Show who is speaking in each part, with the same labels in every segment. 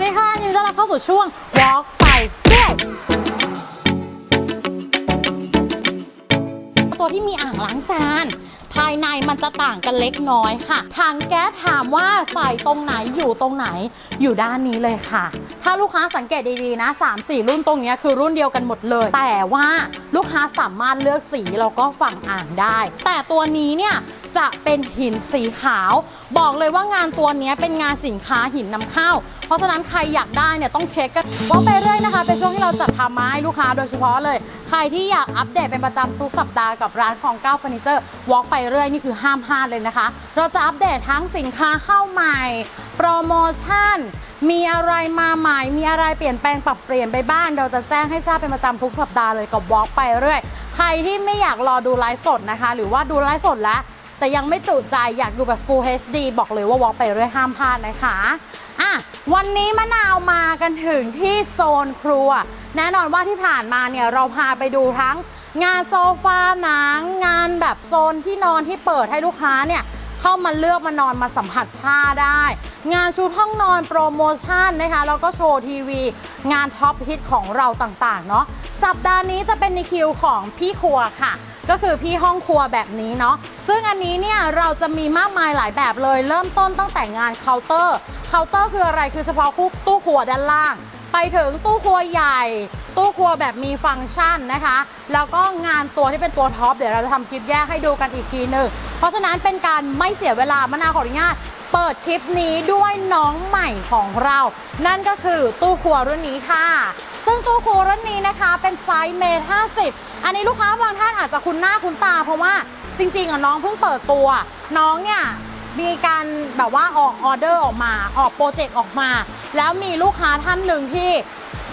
Speaker 1: วัสดีค่ะยินดีต้อนรับเข้าสู่ช่วง Walk ไปเรื่อยตัวที่มีอ่างล้างจาน ภายในมันจะต่างกันเล็กน้อยค่ะถังแก๊สถามว่าใส่ตรงไหนอยู่ตรงไหนอยู่ด้านนี้เลยค่ะ ถ้าลูกค้าสังเกตดีๆนะ 3-4 รุ่นตรงนี้คือรุ่นเดียวกันหมดเลย แต่ว่าลูกค้าสามารถเลือกสีแล้วก็ฝั่งอ่างได้ แต่ตัวนี้เนี่ย จะเป็นหินสีขาว บอกเลยว่างานตัวนี้เป็นงานสินค้าหินนำเข้า เพราะฉะนั้นใครอยากได้เนี่ยต้องเช็คกันว่าไปเรื่อยนะคะ เป็นช่วงที่เราจัดทำมาให้ลูกค้าโดยเฉพาะเลย ใครที่อยากอัปเดตเป็นประจำทุกสัปดาห์กับร้านของเก้าเฟอร์นิเจอร์วอล์กไปเรื่อยนี่คือห้ามพลาดเลยนะคะ เราจะอัปเดตทั้งสินค้าเข้าใหม่โปรโมชั่นมีอะไรมาใหม่ มีอะไรเปลี่ยนแปลงปรับเปลี่ยนไปบ้าง เราจะแจ้งให้ทราบเป็นประจำทุกสัปดาห์เลยกับวอล์กไปเรื่อย ใครที่ไม่อยากรอดูไลฟ์สดนะคะ หรือว่าดูไลฟ์สดแล้ว แต่ยังไม่จุใจอยากดูแบบ Full HD บอกเลยว่าวอล์กไปเรื่อยห้ามพลาดนะคะอะวันนี้มะนาวมากันถึงที่โซนครัว แน่นอนว่าที่ผ่านมาเนี่ยเราพาไปดูทั้งงานโซฟาหนัง งานแบบโซนที่นอนที่เปิดให้ลูกค้าเนี่ยเข้ามาเลือกมานอนมาสัมผัสผ้าได้ งานชุดห้องนอนโปรโมชั่นนะคะแล้วก็โชว์ทีวี งานท็อปฮิตของเราต่างๆเนาะสัปดาห์นี้จะเป็นในคิวของพี่ครัวค่ะ ก็คือพี่ห้องครัวแบบนี้เนาะซึ่งอันนี้เนี่ยเราจะมีมากมายหลายแบบเลย เริ่มต้นตั้งแต่งานเคาน์เตอร์เคาน์เตอร์คืออะไรคือเฉพาะคู่ตู้ครัวด้านล่าง ไปถึงตู้ครัวใหญ่ ตู้ครัวแบบมีฟังก์ชันนะคะ แล้วก็งานตัวที่เป็นตัวท็อปเดี๋ยวเราจะทำคลิปแยกให้ดูกันอีกทีหนึ่งเพราะฉะนั้นเป็นการไม่เสียเวลามะนาวขออนุญาตเปิดคลิปนี้ด้วยน้องใหม่ของเรา นั่นก็คือตู้ครัวรุ่นนี้ค่ะ ซึ่งตู้ครัวรุ่นนี้นะคะเป็นไซส์เมตร50 อันนี้ลูกค้าบางท่านอาจจะคุ้นหน้าคุ้นตา เพราะว่าจริงๆอะน้องเพิ่งเปิดตัว น้องเนี่ยมีการแบบว่าออกออเดอร์ออกมา ออกโปรเจกต์ออกมา แล้วมีลูกค้าท่านหนึ่งที่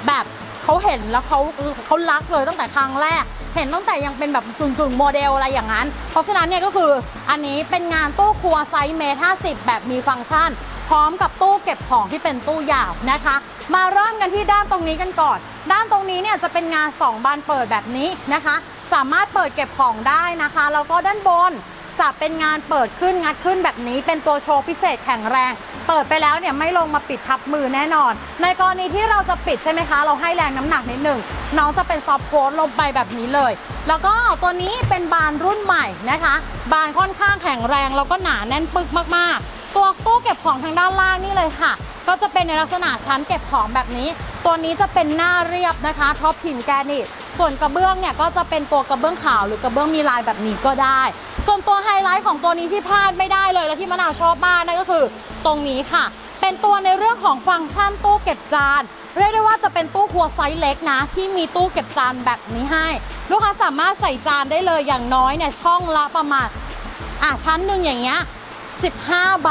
Speaker 1: แบบเขาเห็นแล้วเขาเขารักเลยตั้งแต่ครั้งแรก เห็นตั้งแต่ยังเป็นแบบกึ่งกึ่งๆโมเดลอะไรอย่างนั้น เพราะฉะนั้นเนี่ยก็คืออันนี้เป็นงานตู้ครัวไซส์เมตร50 แบบมีฟังก์ชัน พร้อมกับตู้เก็บของที่เป็นตู้ยาวนะคะ มาเริ่มกันที่ด้านตรงนี้กันก่อน ด้านตรงนี้เนี่ยจะเป็นงาน 2 บานเปิดแบบนี้นะคะ สามารถเปิดเก็บของได้นะคะแล้วก็ด้านบนจะเป็นงานเปิดขึ้นงัดขึ้นแบบนี้เป็นตัวโชว์พิเศษแข็งแรง เปิดไปแล้วเนี่ยไม่ลงมาปิดทับมือแน่นอน ในกรณีที่เราจะปิดใช่ไหมคะ เราให้แรงน้ำหนักนิดหนึ่งน้องจะเป็นซอฟโค้ดลงไปแบบนี้เลย แล้วก็ตัวนี้เป็นบานรุ่นใหม่นะคะ บานค่อนข้างแข็งแรงแล้วก็หนาแน่นปึกมากๆ ตัวตู้เก็บของทางด้านล่างนี่เลยค่ะ ก็จะเป็นในลักษณะชั้นเก็บของแบบนี้ ตัวนี้จะเป็นหน้าเรียบนะคะท็อปหินแกรนิตส่วนกระเบื้องเนี่ยก็จะเป็นตัวกระเบื้องขาวหรือกระเบื้องมีลายแบบนี้ก็ได้ ส่วนตัวไฮไลท์ของตัวนี้ที่พลาดไม่ได้เลยและที่มะนาวชอบมากนั่นก็คือ ตรงนี้ค่ะ เป็นตัวในเรื่องของฟังก์ชันตู้เก็บจานเรียกได้ว่าจะเป็นตู้ครัวไซส์เล็กนะ ที่มีตู้เก็บจานแบบนี้ให้ ลูกค้าสามารถใส่จานได้เลยอย่างน้อยเนี่ยช่องละประมาณอะชั้นหนึ่งอย่างเงี้ย 15 ใบ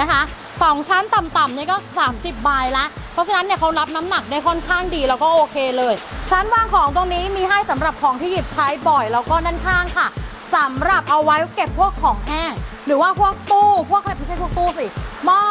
Speaker 1: นะคะสองชั้นต่ำๆนี่ก็ 30 ใบละเพราะฉะนั้นเนี่ยเขารับน้ำหนักได้ค่อนข้างดีแล้วก็โอเคเลย ชั้นวางของตรงนี้มีให้สำหรับของที่หยิบใช้บ่อยแล้วก็ด้านข้างค่ะสำหรับเอาไว้เก็บพวกของแห้ง หรือว่าพวกตู้ พวกไม่ใช่พวกตู้สิหม้อ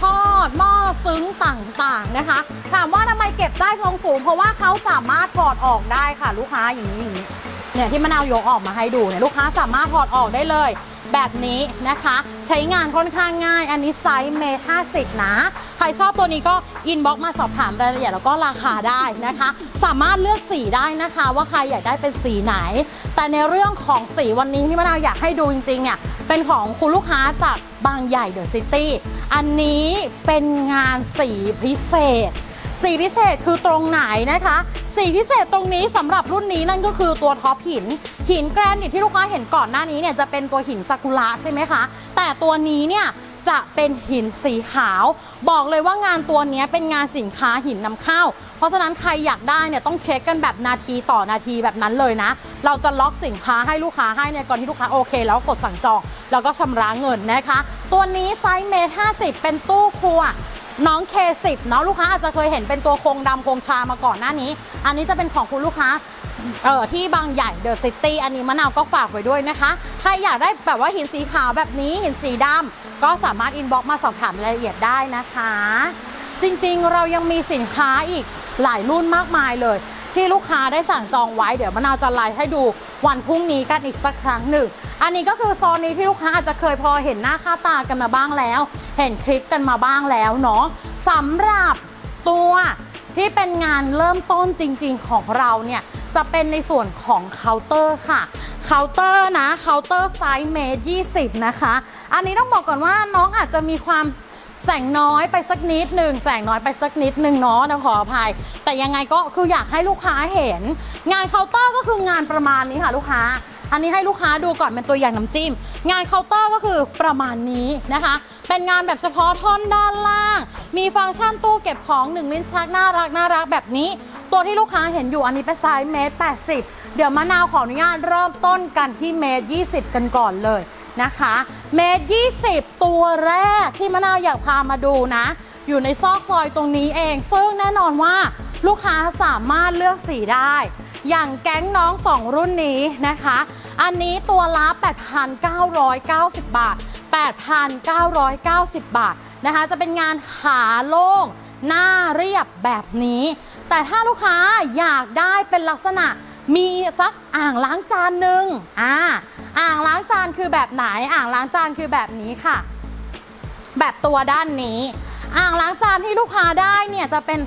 Speaker 1: ทอดหม้อซึ้งต่างๆนะคะ ถามว่าทำไมเก็บได้ทรงสูง เพราะว่าเขาสามารถถอดออกได้ค่ะ ลูกค้าอย่างนี้อย่างนี้เนี่ยที่มะนาวยกออกมาให้ดูเนี่ยลูกค้าสามารถถอดออกได้เลย แบบนี้นะคะ ใช้งานค่อนข้างง่าย อันนี้ไซส์เมตรห้าสิบนะ ใครชอบตัวนี้ก็อินบ็อกมาสอบถามรายละเอียดแล้วก็ราคาได้นะคะ สามารถเลือกสีได้นะคะ ว่าใครอยากได้เป็นสีไหน แต่ในเรื่องของสีวันนี้ที่มะนาวอยากให้ดูจริงๆเนี่ยเป็นของคุณลูกค้าจากบางใหญ่เดอะซิตี้อันนี้เป็นงานสีพิเศษ สีพิเศษคือตรงไหนนะคะ สีพิเศษตรงนี้สำหรับรุ่นนี้นั่นก็คือตัวท็อปหิน หินแกรนิตที่ลูกค้าเห็นก่อนหน้านี้เนี่ยจะเป็นตัวหินซากุระใช่ไหมคะ แต่ตัวนี้เนี่ยจะเป็นหินสีขาว บอกเลยว่างานตัวนี้เป็นงานสินค้าหินนำเข้า เพราะฉะนั้นใครอยากได้เนี่ยต้องเช็คกันแบบนาทีต่อนาทีแบบนั้นเลยนะ เราจะล็อกสินค้าให้ลูกค้าให้ในก่อนที่ลูกค้าโอเค แล้วกดสั่งจอง แล้วก็ชำระเงินนะคะ ตัวนี้ไซส์เมตรห้าสิบเป็นตู้ครัว น้อง K10 เนาะลูกค้าอาจจะเคยเห็นเป็นตัวโครงดำโครงชามาก่อนหน้านี้ อันนี้จะเป็นของคุณลูกค้าเออที่บางใหญ่เดอะซิตี้อันนี้มะนาวก็ฝากไว้ด้วยนะคะ ใครอยากได้แบบว่าหินสีขาวแบบนี้หินสีดำก็สามารถอินบ็อกมาสอบถามรายละเอียดได้นะคะ จริงๆเรายังมีสินค้าอีกหลายรุ่นมากมายเลย ที่ลูกค้าได้สั่งจองไว้เดี๋ยวมะนาวจะไลฟ์ให้ดูวันพรุ่งนี้กันอีกสักครั้งหนึ่ง อันนี้ก็คือโซนนี้ที่ลูกค้าอาจจะเคยพอเห็นหน้าค่าตากันมาบ้างแล้ว เห็นคลิปกันมาบ้างแล้วเนาะสำหรับตัวที่เป็นงานเริ่มต้นจริง ๆ ของเราเนี่ยจะเป็นในส่วนของเคาน์เตอร์ค่ะเคาน์เตอร์นะเคาน์เตอร์ไซส์เมตร20นะคะ อันนี้ต้องบอกก่อนว่าน้องอาจจะมีความ แสงน้อยไปสักนิดหนึ่งแสงน้อยไปสักนิดหนึ่งเนาะต้องขออภัย แต่ยังไงก็คืออยากให้ลูกค้าเห็น งานเคาน์เตอร์ก็คืองานประมาณนี้ค่ะลูกค้า อันนี้ให้ลูกค้าดูก่อนเป็นตัวอย่างน้ำจิ้ม งานเคาน์เตอร์ก็คือประมาณนี้นะคะ เป็นงานแบบเฉพาะท่อนด้านล่าง มีฟังก์ชันตู้เก็บของหนึ่งลิ้นชักน่ารักน่ารักแบบนี้ ตัวที่ลูกค้าเห็นอยู่อันนี้เป็นไซส์เมตร80เดี๋ยวมะนาวขออนุญาตเริ่มต้นกันที่เมตร20กันก่อนเลย นะคะเมตร20ตัวแรกที่มะนาวอยากพามาดูนะ อยู่ในซอกซอยตรงนี้เอง ซึ่งแน่นอนว่าลูกค้าสามารถเลือกสีได้ อย่างแก๊งน้อง 2 รุ่นนี้นะคะ อันนี้ตัวละ 8,990 บาท 8,990 บาทนะคะ จะเป็นงานขาโล่งหน้าเรียบแบบนี้ แต่ถ้าลูกค้าอยากได้เป็นลักษณะ มีสักอ่างล้างจานหนึ่งอ่าอ่างล้างจานคือแบบไหน อ่างล้างจานคือแบบนี้ค่ะ แบบตัวด้านนี้ อ่างล้างจานที่ลูกค้าได้เนี่ยจะเป็น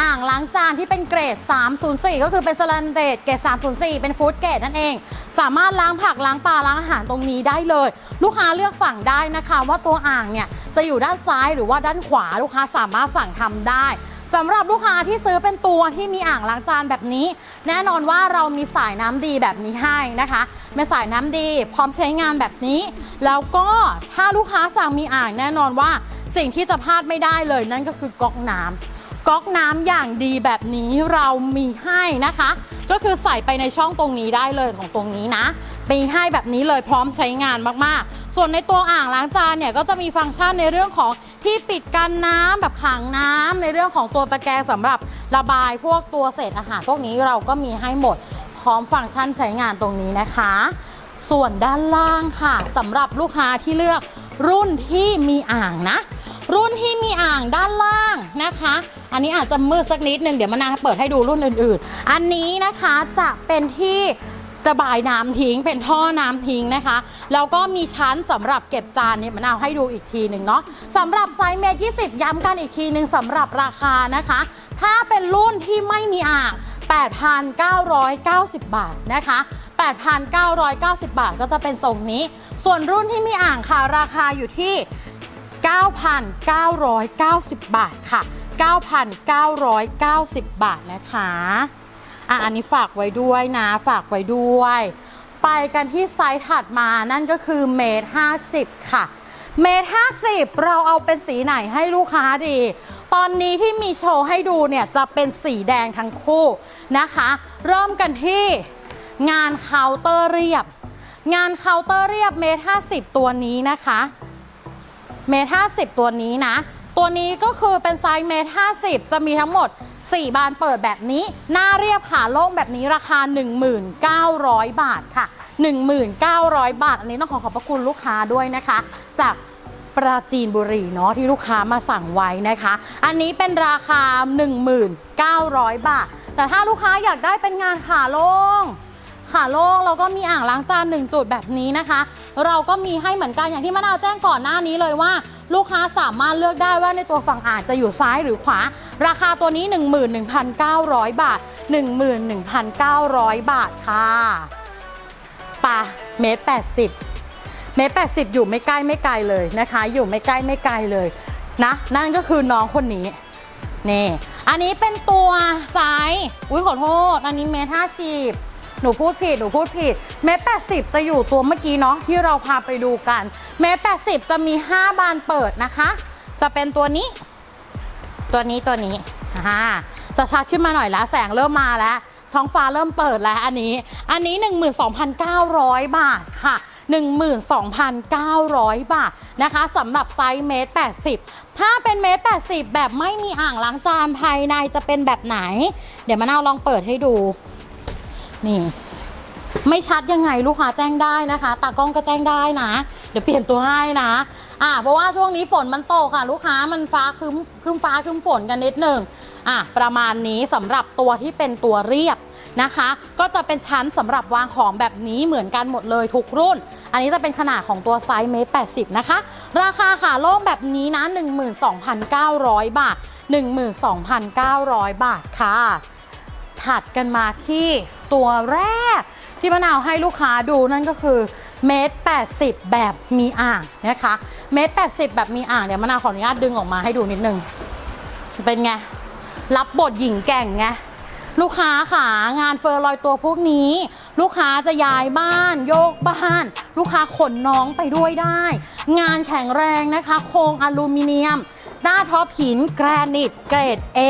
Speaker 1: อ่างล้างจานที่เป็นเกรด 304 ก็คือเป็นสแตนเดร์ดเกรด 304 เป็นฟู้ดเกรดนั่นเอง สามารถล้างผักล้างปลาล้างอาหารตรงนี้ได้เลย ลูกค้าเลือกฝั่งได้นะคะ ว่าตัวอ่างเนี่ยจะอยู่ด้านซ้ายหรือว่าด้านขวาลูกค้าสามารถสั่งทำได้ สำหรับลูกค้าที่ซื้อเป็นตัวที่มีอ่างล้างจานแบบนี้ แน่นอนว่าเรามีสายน้ำดีแบบนี้ให้นะคะเป็นสายน้ำดีพร้อมใช้งานแบบนี้ แล้วก็ถ้าลูกค้าสั่งมีอ่างแน่นอนว่าสิ่งที่จะพลาดไม่ได้เลยนั่นก็คือก๊อกน้ำก๊อกน้ำอย่างดีแบบนี้เรามีให้นะคะ ก็คือใส่ไปในช่องตรงนี้ได้เลยของตรงนี้นะมีให้แบบนี้เลยพร้อมใช้งานมากๆ ส่วนในตัวอ่างล้างจานเนี่ยก็จะมีฟังก์ชันในเรื่องของที่ปิดกันน้ำแบบขังน้ำในเรื่องของตัวตะแกรงสำหรับระบายพวกตัวเศษอาหาร พวกนี้เราก็มีให้หมดพร้อมฟังก์ชันใช้งานตรงนี้นะคะ ส่วนด้านล่างค่ะสำหรับลูกค้าที่เลือกรุ่นที่มีอ่างนะ รุ่นที่มีอ่างด้านล่างนะคะ อันนี้อาจจะมืดสักนิดหนึ่งเดี๋ยวมานาเปิดให้ดูรุ่นอื่นๆ อันนี้นะคะจะเป็นที่ ระบายน้ำทิ้งเป็นท่อน้ำทิ้งนะคะแล้วก็มีชั้นสำหรับเก็บจานเนี่ยมะนาให้ดูอีกทีหนึ่งเนาะสำหรับไซส์เมตร20ย้ำกันอีกทีหนึ่งสำหรับราคานะคะ ถ้าเป็นรุ่นที่ไม่มีอ่าง 8,990 บาทนะคะ 8,990 บาทก็จะเป็นทรงนี้ ส่วนรุ่นที่มีอ่างค่ะ ราคาอยู่ที่ 9,990 บาทค่ะ 9,990 บาทนะคะ อะอันนี้ฝากไว้ด้วยนะ ฝากไว้ด้วย ไปกันที่ไซส์ถัดมานั่นก็คือเมตร50ค่ะ เมตร50เราเอาเป็นสีไหนให้ลูกค้าดี ตอนนี้ที่มีโชว์ให้ดูเนี่ยจะเป็นสีแดงทั้งคู่นะคะ เริ่มกันที่งานเคาน์เตอร์เรียบ งานเคาน์เตอร์เรียบเมตร50ตัวนี้นะคะเมตรห้าสิบตัวนี้นะ ตัวนี้ก็คือเป็นไซส์เมตรห้าสิบจะมีทั้งหมด 4 บานเปิดแบบนี้ หน้าเรียบขาโล่งแบบนี้ราคา 1,900 บาทค่ะ 1,900 บาท อันนี้ต้องขอขอบพระคุณลูกค้าด้วยนะคะ จากปราจีนบุรีเนาะที่ลูกค้ามาสั่งไว้นะคะ อันนี้เป็นราคา 1,900 บาท แต่ถ้าลูกค้าอยากได้เป็นงานขาโล่ง ขาโล่งแล้วก็มีอ่างล้างจานหนึ่งจุดแบบนี้นะคะ เราก็มีให้เหมือนกันอย่างที่มะนาวแจ้งก่อนหน้านี้เลยว่า ลูกค้าสามารถเลือกได้ว่าในตัวฝั่งอ่างจะอยู่ซ้ายหรือขวา ราคาตัวนี้ 11,900 บาท 11,900 บาทค่ะปะเมตร80เมตร80อยู่ไม่ใกล้ไม่ไกลเลยนะคะ อยู่ไม่ใกล้ไม่ไกลเลยนะนั่นก็คือน้องคนนี้นี่อันนี้เป็นตัวไซส์อุ้ยขอโทษ อันนี้เมตรห้าสิบ หนูพูดผิด หนูพูดผิด เมตรแปจะอยู่ตัวเมื่อกี้เนาะที่เราพาไปดูกัน เมตรแปจะมี 5 บานเปิดนะคะ จะเป็นตัวนี้ ตัวนี้ตัวนี้อ่าจะชัดขึ้นมาหน่อยแล้วแสงเริ่มมาแล้ว ท้องฟ้าเริ่มเปิดแล้วอันนี้ อันนี้ 12,900 บาทค่ะ 12,900 บาทนะคะสำหรับไซส์เมตร80 ถ้าเป็นเมตร80 แบบไม่มีอ่างล้างจานภายในจะเป็นแบบไหน เดี๋ยวมะนาลองเปิดให้ดู นี่ ไม่ชัดยังไงลูกค้าแจ้งได้นะคะ ตากล้องก็แจ้งได้นะ เดี๋ยวเปลี่ยนตัวให้นะ อ่าเพราะว่าช่วงนี้ฝนมันตกค่ะ ลูกค้ามันฟ้าคึ้มคึ้มฟ้าคึ้มฝนกันนิดหนึ่งอะประมาณนี้สำหรับตัวที่เป็นตัวเรียบนะคะ ก็จะเป็นชั้นสำหรับวางของแบบนี้เหมือนกันหมดเลยทุกรุ่น อันนี้จะเป็นขนาดของตัวไซส์เมตร80นะคะ ราคาขาโล่งแบบนี้นะ 12,900 บาท 12,900 บาทค่ะ ถัดกันมาที่ตัวแรก ที่มะนาวให้ลูกค้าดูนั่นก็คือเมตร80แบบมีอ่างนะคะเมตร80แบบมีอ่างเดี๋ยวมะนาวขออนุญาตดึงออกมาให้ดูนิดนึง เป็นไง รับบทหญิงแก่งไงลูกค้าขางานเฟอร์ลอยตัวพวกนี้ ลูกค้าจะย้ายบ้าน โยกบ้าน ลูกค้าขนน้องไปด้วยได้ งานแข็งแรงนะคะ โครงอลูมิเนียม หน้าท็อปหินแกรนิตเกรด A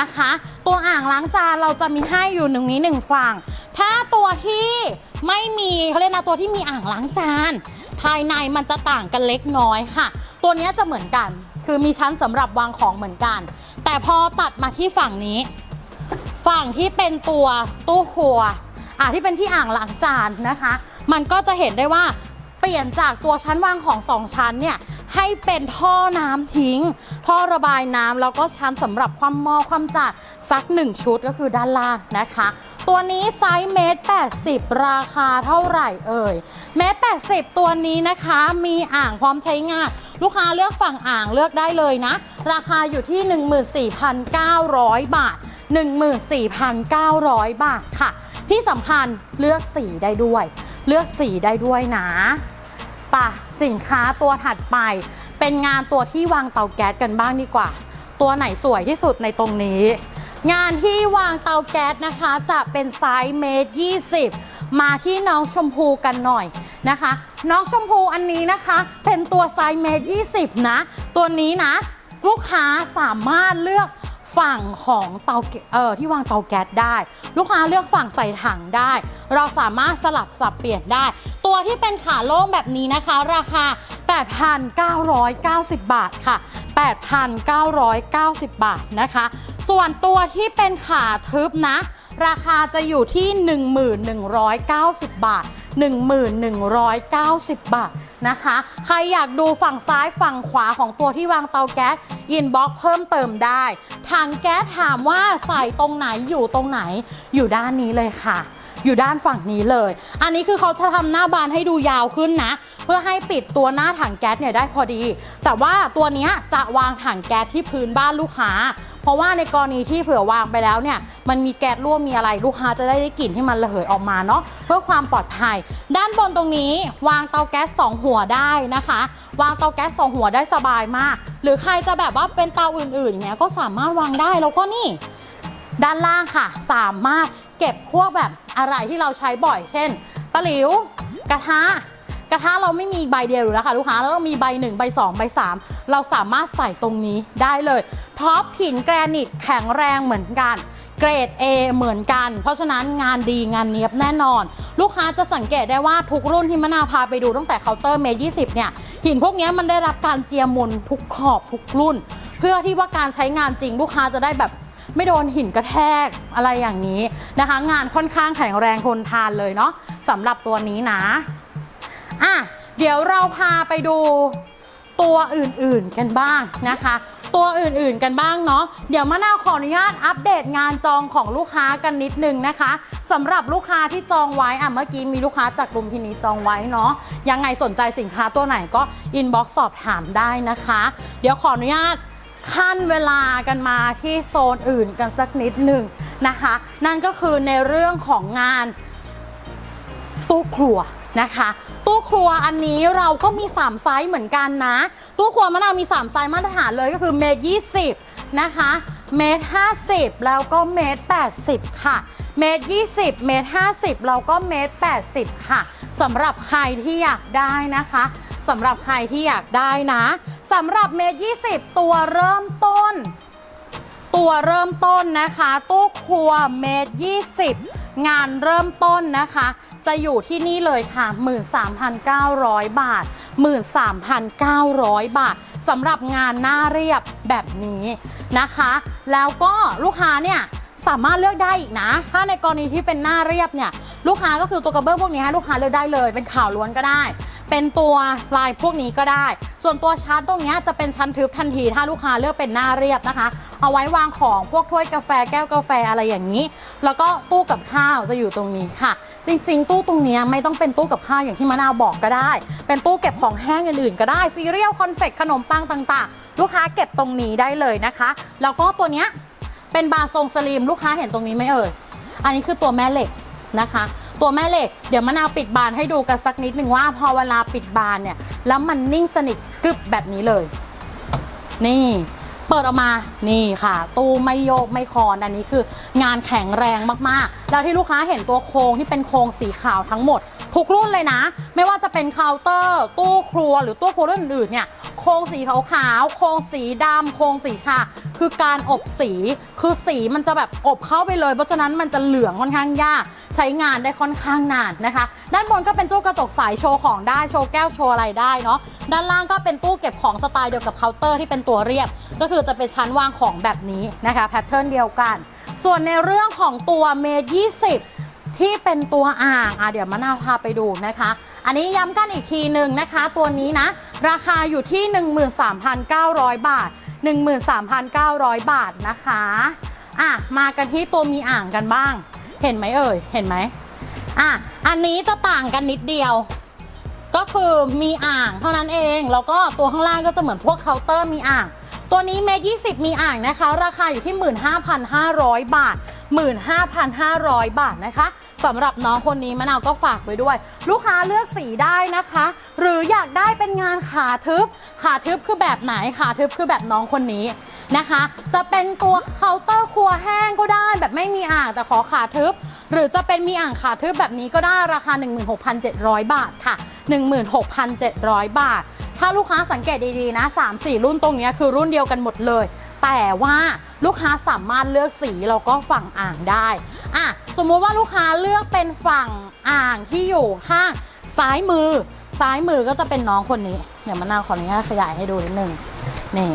Speaker 1: นะคะ ตัวอ่างล้างจานเราจะมีให้อยู่หนึ่งนี้หนึ่งฝั่ง ถ้าตัวที่ไม่มีเขาเรียกนะตัวที่มีอ่างล้างจาน ภายในมันจะต่างกันเล็กน้อยค่ะ ตัวนี้จะเหมือนกัน คือมีชั้นสำหรับวางของเหมือนกัน แต่พอตัดมาที่ฝั่งนี้ ฝั่งที่เป็นตัวตู้ครัวอะที่เป็นที่อ่างล้างจานนะคะ มันก็จะเห็นได้ว่าเปลี่ยนจากตัวชั้นวางของสองชั้นเนี่ย ให้เป็นท่อน้ำทิ้ง ท่อระบายน้ำแล้วก็ชั้นสำหรับความหม้อความจัดสักหนึ่งชุดก็คือด้านล่างนะคะ ตัวนี้ไซส์เมตร80 ราคาเท่าไหร่เอ่ยเมตร80 ตัวนี้นะคะ มีอ่างพร้อมใช้งาน ลูกค้าเลือกฝั่งอ่างเลือกได้เลยนะ ราคาอยู่ที่ 14,900 บาท 14,900 บาทค่ะ ที่สำคัญเลือกสีได้ด้วย เลือกสีได้ด้วยนะ ปะสินค้าตัวถัดไป เป็นงานตัวที่วางเตาแก๊สกันบ้างดีกว่า ตัวไหนสวยที่สุดในตรงนี้ งานที่วางเตาแก๊สนะคะ จะเป็นไซส์เมตร20 มาที่น้องชมพูกันหน่อยนะคะ น้องชมพูอันนี้นะคะ เป็นตัวไซส์เมตร20 นะ ตัวนี้นะ ลูกค้าสามารถเลือก ฝั่งของเตาเอ่อที่วางเตาแก๊สได้ ลูกค้าเลือกฝั่งใส่ถังได้ เราสามารถสลับสับเปลี่ยนได้ ตัวที่เป็นขาโล่งแบบนี้นะคะ ราคา 8,990 บาทค่ะ 8,990 บาทนะคะ ส่วนตัวที่เป็นขาทึบนะ ราคาจะอยู่ที่ 1190 บาท 1190 บาทนะคะ ใครอยากดูฝั่งซ้ายฝั่งขวาของตัวที่วางเตาแก๊สยินบ็อกเพิ่มเติมได้ถังแก๊สถามว่าใส่ตรงไหนอยู่ตรงไหนอยู่ด้านนี้เลยค่ะอยู่ด้านฝั่งนี้เลย อันนี้คือเขาจะทำหน้าบานให้ดูยาวขึ้นนะ เพื่อให้ปิดตัวหน้าถังแก๊สเนี่ยได้พอดี แต่ว่าตัวนี้จะวางถังแก๊สที่พื้นบ้านลูกค้า เพราะว่าในกรณีที่เผื่อวางไปแล้วเนี่ยมันมีแก๊สรั่วมีอะไรลูกค้าจะได้ได้กลิ่นที่มันระเหยออกมาเนาะเพื่อความปลอดภัย ด้านบนตรงนี้วางเตาแก๊สสองหัวได้นะคะ วางเตาแก๊สสองหัวได้สบายมาก หรือใครจะแบบว่าเป็นเตาอื่นๆอย่างเงี้ยก็สามารถวางได้แล้วก็นี่ ด้านล่างค่ะ สามารถเก็บพวกแบบอะไรที่เราใช้บ่อย เช่น ตะหลิว กระทะ กระทะเราไม่มีใบเดียวอยู่แล้วค่ะลูกค้าเราต้องมีใบหนึ่งใบสองใบสามเราสามารถใส่ตรงนี้ได้เลยท็อปหินแกรนิตแข็งแรงเหมือนกันเกรด A เหมือนกัน เพราะฉะนั้นงานดีงานเนียบแน่นอน ลูกค้าจะสังเกตได้ว่าทุกรุ่นที่มะนาวพาไปดูตั้งแต่เคาน์เตอร์เมตร20เนี่ย หินพวกนี้มันได้รับการเจียมมนทุกขอบทุกรุ่น เพื่อที่ว่าการใช้งานจริงลูกค้าจะได้แบบไม่โดนหินกระแทกอะไรอย่างนี้นะคะ งานค่อนข้างแข็งแรงทนทานเลยเนาะสำหรับตัวนี้นะ อะเดี๋ยวเราพาไปดูตัวอื่นๆกันบ้างนะคะ ตัวอื่นๆกันบ้างเนาะเดี๋ยวมะนาวขออนุญาตอัปเดตงานจองของลูกค้ากันนิดนึงนะคะสำหรับลูกค้าที่จองไว้อะเมื่อกี้มีลูกค้าจากกลุ่มพินีจองไว้เนาะยังไงสนใจสินค้าตัวไหนก็อินบ็อกซ์สอบถามได้นะคะ เดี๋ยวขออนุญาตขั้นเวลากันมาที่โซนอื่นกันสักนิดหนึ่งนะคะ นั่นก็คือในเรื่องของงานตู้ครัว นะคะ ตู้ครัวอันนี้เราก็มี 3 ไซส์เหมือนกันนะ ตู้ครัวมะนาวมี 3 ไซส์มาตรฐานเลยก็คือเมตรยีนะคะเมตรห้แล้วก็เมตรแปค่ะเมตรยีเมตรห้แล้วก็เมตรแปค่ะสำหรับใครที่อยากได้นะคะสำหรับใครที่อยากได้นะสำหรับเมตรยีตัวเริ่มต้น ตัวเริ่มต้นนะคะ ตู้ครัวเมตร 20 งานเริ่มต้นนะคะ จะอยู่ที่นี่เลยค่ะ 13,900 บาท 13,900 บาทสำหรับงานหน้าเรียบแบบนี้นะคะ แล้วก็ลูกค้าเนี่ยสามารถเลือกได้อีกนะ ถ้าในกรณีที่เป็นหน้าเรียบเนี่ย ลูกค้าก็คือตัวกระเบื้องพวกนี้ให้ลูกค้าเลือกได้เลย เป็นข่าวล้วนก็ได้ เป็นตัวลายพวกนี้ก็ได้ ส่วนตัวชั้นตรงนี้จะเป็นชั้นทึบทันที ถ้าลูกค้าเลือกเป็นหน้าเรียบนะคะ เอาไว้วางของพวกถ้วยกาแฟแก้วกาแฟอะไรอย่างนี้ แล้วก็ตู้กับข้าวจะอยู่ตรงนี้ค่ะ จริงๆ ตู้ตรงนี้ไม่ต้องเป็นตู้กับข้าวอย่างที่มะนาวบอกก็ได้ เป็นตู้เก็บของแห้งอื่นๆก็ได้ซีเรียลคอนเฟกขนมปังต่างๆ ลูกค้าเก็บตรงนี้ได้เลยนะคะ แล้วก็ตัวเนี้ยเป็นบาร์ทรงสลิมลูกค้าเห็นตรงนี้ไหมเอ่ยอันนี้คือตัวแม่เหล็กนะคะ ตัวแม่เหล็กเดี๋ยวมะนาวปิดบานให้ดูกันสักนิดหนึ่งว่าพอเวลาปิดบานเนี่ย แล้วมันนิ่งสนิทกรึบแบบนี้เลย นี่ เปิดออกมานี่ค่ะ ตู้ไม่โยกไม่คอนอันนี้คืองานแข็งแรงมากๆ แล้วที่ลูกค้าเห็นตัวโครงที่เป็นโครงสีขาวทั้งหมด ทุกรุ่นเลยนะ ไม่ว่าจะเป็นเคาน์เตอร์ ตู้ครัวหรือตู้ครัวรุ่นอื่นเนี่ยโครงสีขาวๆโครงสีดำโครงสีชา คือการอบสีคือสีมันจะแบบอบเข้าไปเลย เพราะฉะนั้นมันจะเหลืองค่อนข้างยาก ใช้งานได้ค่อนข้างนานนะคะ ด้านบนก็เป็นตู้กระจกใสโชว์ของได้โชว์แก้วโชว์อะไรได้เนาะด้านล่างก็เป็นตู้เก็บของสไตล์เดียวกับเคาน์เตอร์ที่เป็นตัวเรียบก็คือจะเป็นชั้นวางของแบบนี้นะคะแพทเทิร์นเดียวกัน ส่วนในเรื่องของตัวเมตร20ที่เป็นตัวอ่างอะเดี๋ยวมะนาวพาไปดูนะคะ อันนี้ย้ำกันอีกทีหนึ่งนะคะ ตัวนี้นะ ราคาอยู่ที่ 13,900 บาท 13,900 บาทนะคะอะมากันที่ตัวมีอ่างกันบ้าง เห็นไหมเอ่ย เห็นไหมอะอันนี้จะต่างกันนิดเดียว ก็คือมีอ่างเท่านั้นเอง แล้วก็ตัวข้างล่างก็จะเหมือนพวกเคาน์เตอร์มีอ่าง ตัวนี้เมตร20มีอ่างนะคะ ราคาอยู่ที่ 15,500 บาท 15,500 บาทนะคะสำหรับน้องคนนี้มะนาวก็ฝากไว้ด้วย ลูกค้าเลือกสีได้นะคะ หรืออยากได้เป็นงานขาทึบ ขาทึบคือแบบไหนขาทึบคือแบบน้องคนนี้นะคะ จะเป็นตัวเคาน์เตอร์ครัวแห้งก็ได้แบบไม่มีอ่างแต่ขอขาทึบ หรือจะเป็นมีอ่างขาทึบแบบนี้ก็ได้ราคา 16,700 บาทค่ะ 16,700 บาท ถ้าลูกค้าสังเกตดีๆนะ 3-4 รุ่นตรงนี้คือรุ่นเดียวกันหมดเลย แต่ว่าลูกค้าสามารถเลือกสีแล้วก็ฝั่งอ่างได้อะสมมุติว่าลูกค้าเลือกเป็นฝั่งอ่างที่อยู่ข้างซ้ายมือ ซ้ายมือก็จะเป็นน้องคนนี้ เดี๋ยวมะนาวขออนุญาตขยายให้ดูนิดนึงนี่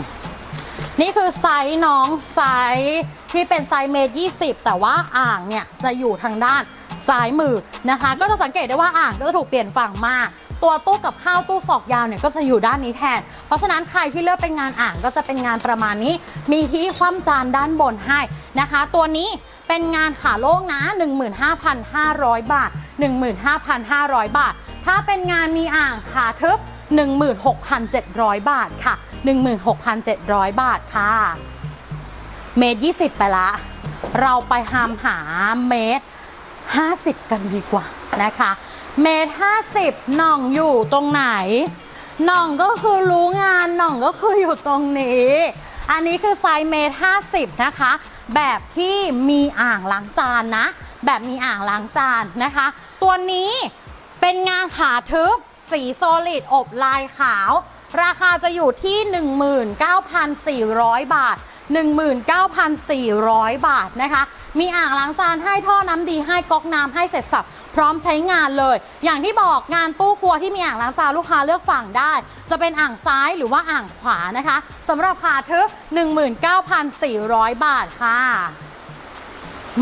Speaker 1: นี่คือไซส์น้องไซส์ที่เป็นไซส์เมตร20แต่ว่าอ่างเนี่ยจะอยู่ทางด้าน ซ้ายมือนะคะ ก็จะสังเกตได้ว่าอ่างก็จะถูกเปลี่ยนฝั่งมาตัวตู้กับข้าวตู้ศอกยาวเนี่ยก็จะอยู่ด้านนี้แทน เพราะฉะนั้นใครที่เลือกเป็นงานอ่างก็จะเป็นงานประมาณนี้ มีที่คว่ำจานด้านบนให้นะคะ ตัวนี้เป็นงานขาโล่งนะ 15,500 บาท 15,500 บาท ถ้าเป็นงานมีอ่างขาทึบ 16,700 บาทค่ะ 16,700 บาทค่ะ เมตร 20 ไปละ เราไปหามหาเมตร 50 กันดีกว่านะคะ เมตร50หน่องอยู่ตรงไหน หน่องก็คือรู้งานหน่องก็คืออยู่ตรงนี้ อันนี้คือไซส์เมตร50นะคะ แบบที่มีอ่างล้างจานนะ แบบมีอ่างล้างจานนะคะ ตัวนี้เป็นงานขาทึบ สีโซลิดอบลายขาว ราคาจะอยู่ที่ 19,400 บาท 19,400 บาทนะคะ มีอ่างล้างจานให้ท่อน้ำดีให้ก๊อกน้ำให้เสร็จสับ พร้อมใช้งานเลย อย่างที่บอกงานตู้ครัวที่มีอ่างล้างจานลูกค้าเลือกฝั่งได้ จะเป็นอ่างซ้ายหรือว่าอ่างขวานะคะสำหรับขาทึบ19,400 บาทค่ะ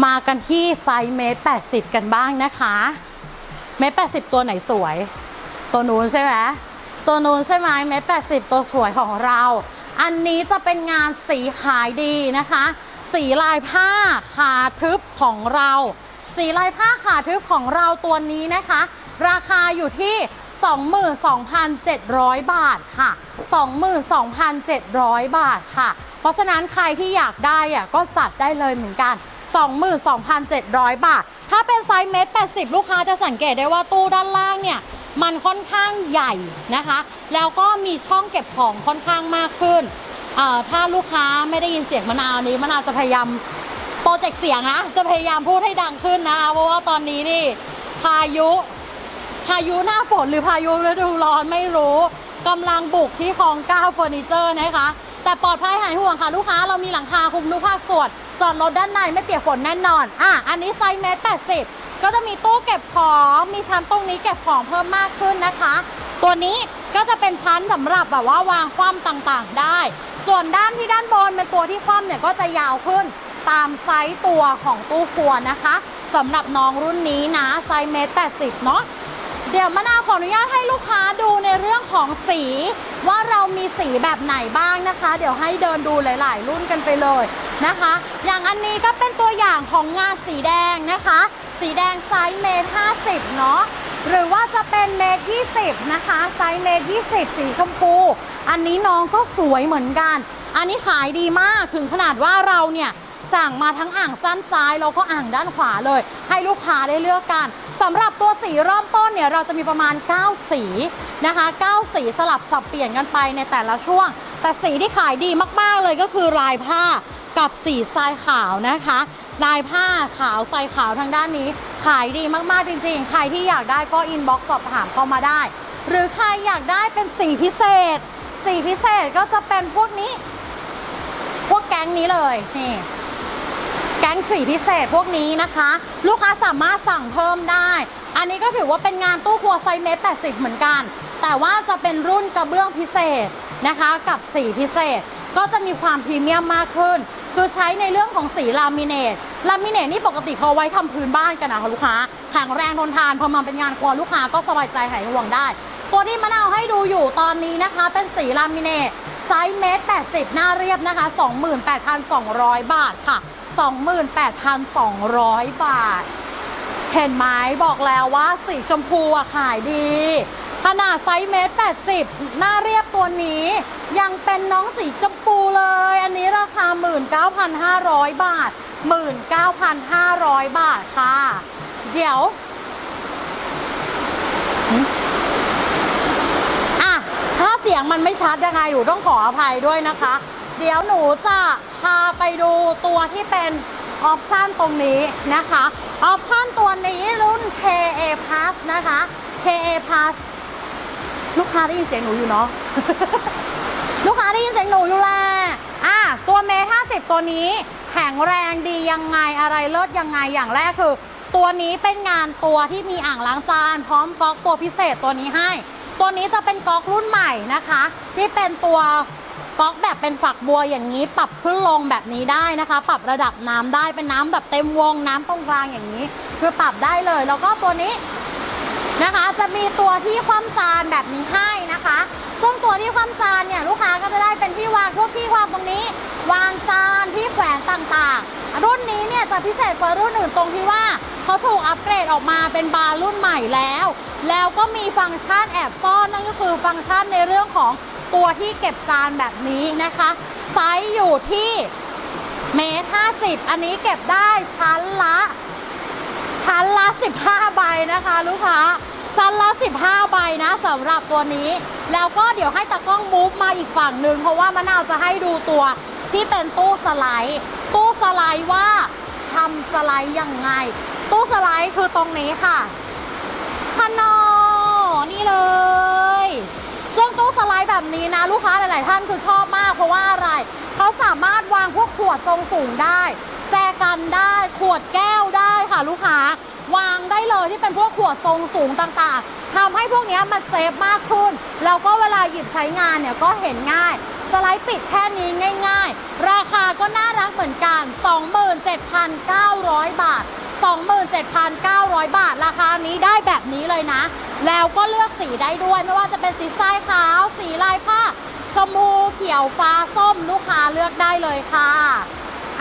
Speaker 1: มากันที่ไซส์เมตร80 กันบ้างนะคะเมตร80 ตัวไหนสวย ตัวนู้นใช่ไหมตัวนู้นใช่ไหมเมตร80 ตัวสวยของเรา อันนี้จะเป็นงานสีขายดีนะคะ สีลายผ้าขาทึบของเรา สีลายผ้าขาทึบของเราตัวนี้นะคะ ราคาอยู่ที่ 22,700 บาทค่ะ 22,700 บาทค่ะ เพราะฉะนั้นใครที่อยากได้อะก็จัดได้เลยเหมือนกัน 22,700 บาท ถ้าเป็นไซส์เมตร80 ลูกค้าจะสังเกตได้ว่าตู้ด้านล่างเนี่ย มันค่อนข้างใหญ่นะคะ แล้วก็มีช่องเก็บของค่อนข้างมากขึ้นเอ่อถ้าลูกค้าไม่ได้ยินเสียงมะนาวนี้มะนาวจะพยายามโปรเจกต์เสียงนะ จะพยายามพูดให้ดังขึ้นนะคะ เพราะว่าตอนนี้นี่พายุ พายุหน้าฝนหรือพายุฤดูร้อนไม่รู้กำลังบุกที่คลองเก้าเฟอร์นิเจอร์นะคะ แต่ปลอดภัยหายห่วงค่ะลูกค้าเรามีหลังคาคลุมทุกภาคส่วน จอดรถด้านในไม่เปียกฝนแน่นอน อะ อันนี้ไซส์เมตร80ก็จะมีตู้เก็บของ มีชั้นตรงนี้เก็บของเพิ่มมากขึ้นนะคะ ตัวนี้ก็จะเป็นชั้นสำหรับแบบว่าวางคว่ำต่างๆได้ ส่วนด้านที่ด้านบนเป็นตัวที่คว่ำเนี่ยก็จะยาวขึ้นตามไซส์ตัวของตู้ครัวนะคะสำหรับน้องรุ่นนี้นะไซส์เมตร80เนาะ เดี๋ยวมะนาวขออนุญาตให้ลูกค้าดูในเรื่องของสี ว่าเรามีสีแบบไหนบ้างนะคะ เดี๋ยวให้เดินดูหลาย ๆ รุ่นกันไปเลยนะคะ อย่างอันนี้ก็เป็นตัวอย่างของงานสีแดงนะคะ สีแดงไซส์เมตรห้าสิบเนาะหรือว่าจะเป็นเมตรยี่สิบนะคะไซส์เมตรยี่สิบสีชมพู อันนี้น้องก็สวยเหมือนกัน อันนี้ขายดีมากถึงขนาดว่าเราเนี่ย สั่งมาทั้งอ่างสั้นซ้ายแล้วก็อ่างด้านขวาเลย ให้ลูกค้าได้เลือกกันสำหรับตัวสีเริ่มต้นเนี่ยเราจะมีประมาณ 9 สีนะคะ 9 สีสลับสับเปลี่ยนกันไปในแต่ละช่วง แต่สีที่ขายดีมากๆเลยก็คือลายผ้ากับสีทรายขาวนะคะลายผ้าขาวทรายขาวทางด้านนี้ ขายดีมากๆจริง ๆ ใครที่อยากได้ก็อินบ็อกซ์สอบถามเข้ามาได้ หรือใครอยากได้เป็นสีพิเศษ สีพิเศษก็จะเป็นพวกนี้ พวกแก๊งนี้เลยนี่ ก๊งสีพิเศษพวกนี้นะคะ ลูกค้าสามารถสั่งเพิ่มได้ อันนี้ก็ถือว่าเป็นงานตู้ครัวไซส์เมตร80 เหมือนกัน แต่ว่าจะเป็นรุ่นกระเบื้องพิเศษนะคะ กับสีพิเศษก็จะมีความพรีเมียมมากขึ้น คือใช้ในเรื่องของสีลามิเนตลามิเนตนี่ปกติเขาไว้ทำพื้นบ้านกันนะคะลูกค้าแข็งแรงทนทานพอมาเป็นงานครัวลูกค้าก็สบายใจหายห่วงได้ ตัวที่มะนาวให้ดูอยู่ตอนนี้นะคะ เป็นสีลามิเนตไซส์เมตร80 หน้าเรียบนะคะ 28,200 บาทค่ะ 28,200 บาท เห็นไหมบอกแล้วว่าสีชมพูอะขายดี ขนาดไซส์เมตร80 หน้าเรียบตัวนี้ ยังเป็นน้องสีชมพูเลย อันนี้ราคา 19,500 บาท 19,500 บาทค่ะ เดี๋ยวอะถ้าเสียงมันไม่ชัดยังไงหนูต้องขออภัยด้วยนะคะ เดี๋ยวหนูจะพาไปดูตัวที่เป็นออปชันตรงนี้นะคะออปชันตัวนี้รุ่น KA Plus นะคะ KA Plus ลูกค้าได้ยินเสียงหนูอยู่เนาะลูกค้าได้ยินเสียงหนูอยู่แหละอะตัวเมท50ตัวนี้แข็งแรงดียังไงอะไรเลิศยังไงอย่างแรกคือ ตัวนี้เป็นงานตัวที่มีอ่างล้างจานพร้อมก๊อกตัวพิเศษตัวนี้ให้ ตัวนี้จะเป็นก๊อกรุ่นใหม่นะคะ ที่เป็นตัว ก๊อกแบบเป็นฝักบัวอย่างนี้ ปรับขึ้นลงแบบนี้ได้นะคะ ปรับระดับน้ำได้เป็นน้ำแบบเต็มวงน้ำตรงกลางอย่างนี้ คือปรับได้เลย แล้วก็ตัวนี้นะคะ จะมีตัวที่คว่ำจานแบบนี้ให้นะคะซึ่งตัวที่คว่ำจานเนี่ยลูกค้าก็จะได้เป็นที่วางพวกที่วางตรงนี้ วางจานที่แขวนต่างๆ รุ่นนี้เนี่ยจะพิเศษกว่ารุ่นอื่นตรงที่ว่าเขาถูกอัปเกรดออกมาเป็นบาร์รุ่นใหม่แล้ว แล้วก็มีฟังก์ชันแอบซ่อนนั่นก็คือฟังก์ชันในเรื่องของ ตัวที่เก็บจานแบบนี้นะคะ ไซส์อยู่ที่เมตรห้าสิบอันนี้เก็บได้ชั้นละ ชั้นละ15ใบนะคะลูกค้าชั้นละ15ใบนะสำหรับตัวนี้ แล้วก็เดี๋ยวให้ตากล้องมูฟมาอีกฝั่งหนึ่งเพราะว่ามะนาวจะให้ดูตัวที่เป็นตู้สไลด์ ตู้สไลด์ว่าทำสไลด์ยังไง ตู้สไลด์คือตรงนี้ค่ะพนอนี่เลย ซึ่งตู้สไลด์แบบนี้นะลูกค้าหลาย ๆ ท่านคือชอบมาก เพราะว่าอะไรเขาสามารถวางพวกขวดทรงสูงได้ แจกันได้ขวดแก้วได้ค่ะลูกค้าวางได้เลยที่เป็นพวกขวดทรงสูงต่าง ๆทำให้พวกนี้มันเซฟมากขึ้น แล้วก็เวลาหยิบใช้งานเนี่ยก็เห็นง่าย สไลด์ปิดแค่นี้ง่าย ๆ ราคาก็น่ารักเหมือนกัน 27,900 บาท 27,900 บาท ราคานี้ได้แบบนี้เลยนะ แล้วก็เลือกสีได้ด้วย ไม่ว่าจะเป็นสีทรายขาว สีลายผ้า ชมพูเขียวฟ้าส้มลูกค้าเลือกได้เลยค่ะ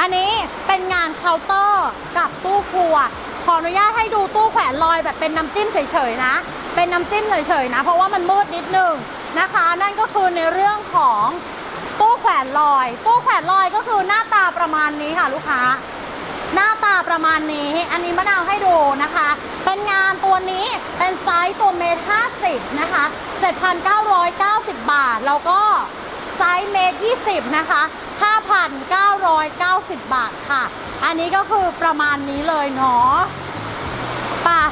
Speaker 1: อันนี้เป็นงานเคาน์เตอร์กับตู้ครัว ขออนุญาตให้ดูตู้แขวนลอยแบบเป็นน้ำจิ้มเฉยๆนะ เป็นน้ำจิ้มเฉยๆนะ เพราะว่ามันมืดนิดนึงนะคะ นั่นก็คือในเรื่องของตู้แขวนลอย ตู้แขวนลอยก็คือหน้าตาประมาณนี้ค่ะลูกค้า หน้าตาประมาณนี้ อันนี้มะนาวให้ดูนะคะ เป็นงานตัวนี้เป็นไซส์ตัวเมตร50 นะคะ 7,990 บาท แล้วก็ไซส์เมตร20 นะคะ 5,990 บาทค่ะ อันนี้ก็คือประมาณนี้เลยเนาะป่ะ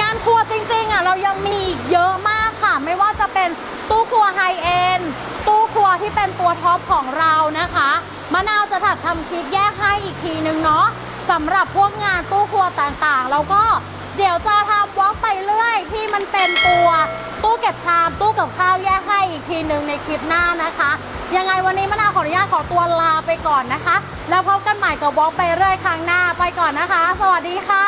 Speaker 1: งานครัวจริงๆอะเรายังมีอีกเยอะมากค่ะ ไม่ว่าจะเป็นตู้ครัวไฮเอ็นตู้ครัวที่เป็นตัวท็อปของเรานะคะมะนาวจะถัดทำคลิปแยกให้อีกทีนึงเนาะ สำหรับพวกงานตู้ครัวต่างๆ แล้วก็เดี๋ยวจะทำวอล์กไปเรื่อย ที่มันเป็นตัวตู้เก็บชามตู้กับข้าวแยกให้อีกทีหนึ่งในคลิปหน้านะคะ ยังไงวันนี้มะนาวขออนุญาตขอตัวลาไปก่อนนะคะ แล้วพบกันใหม่กับวอล์กไปเรื่อยครั้งหน้าไปก่อนนะคะ สวัสดีค่ะ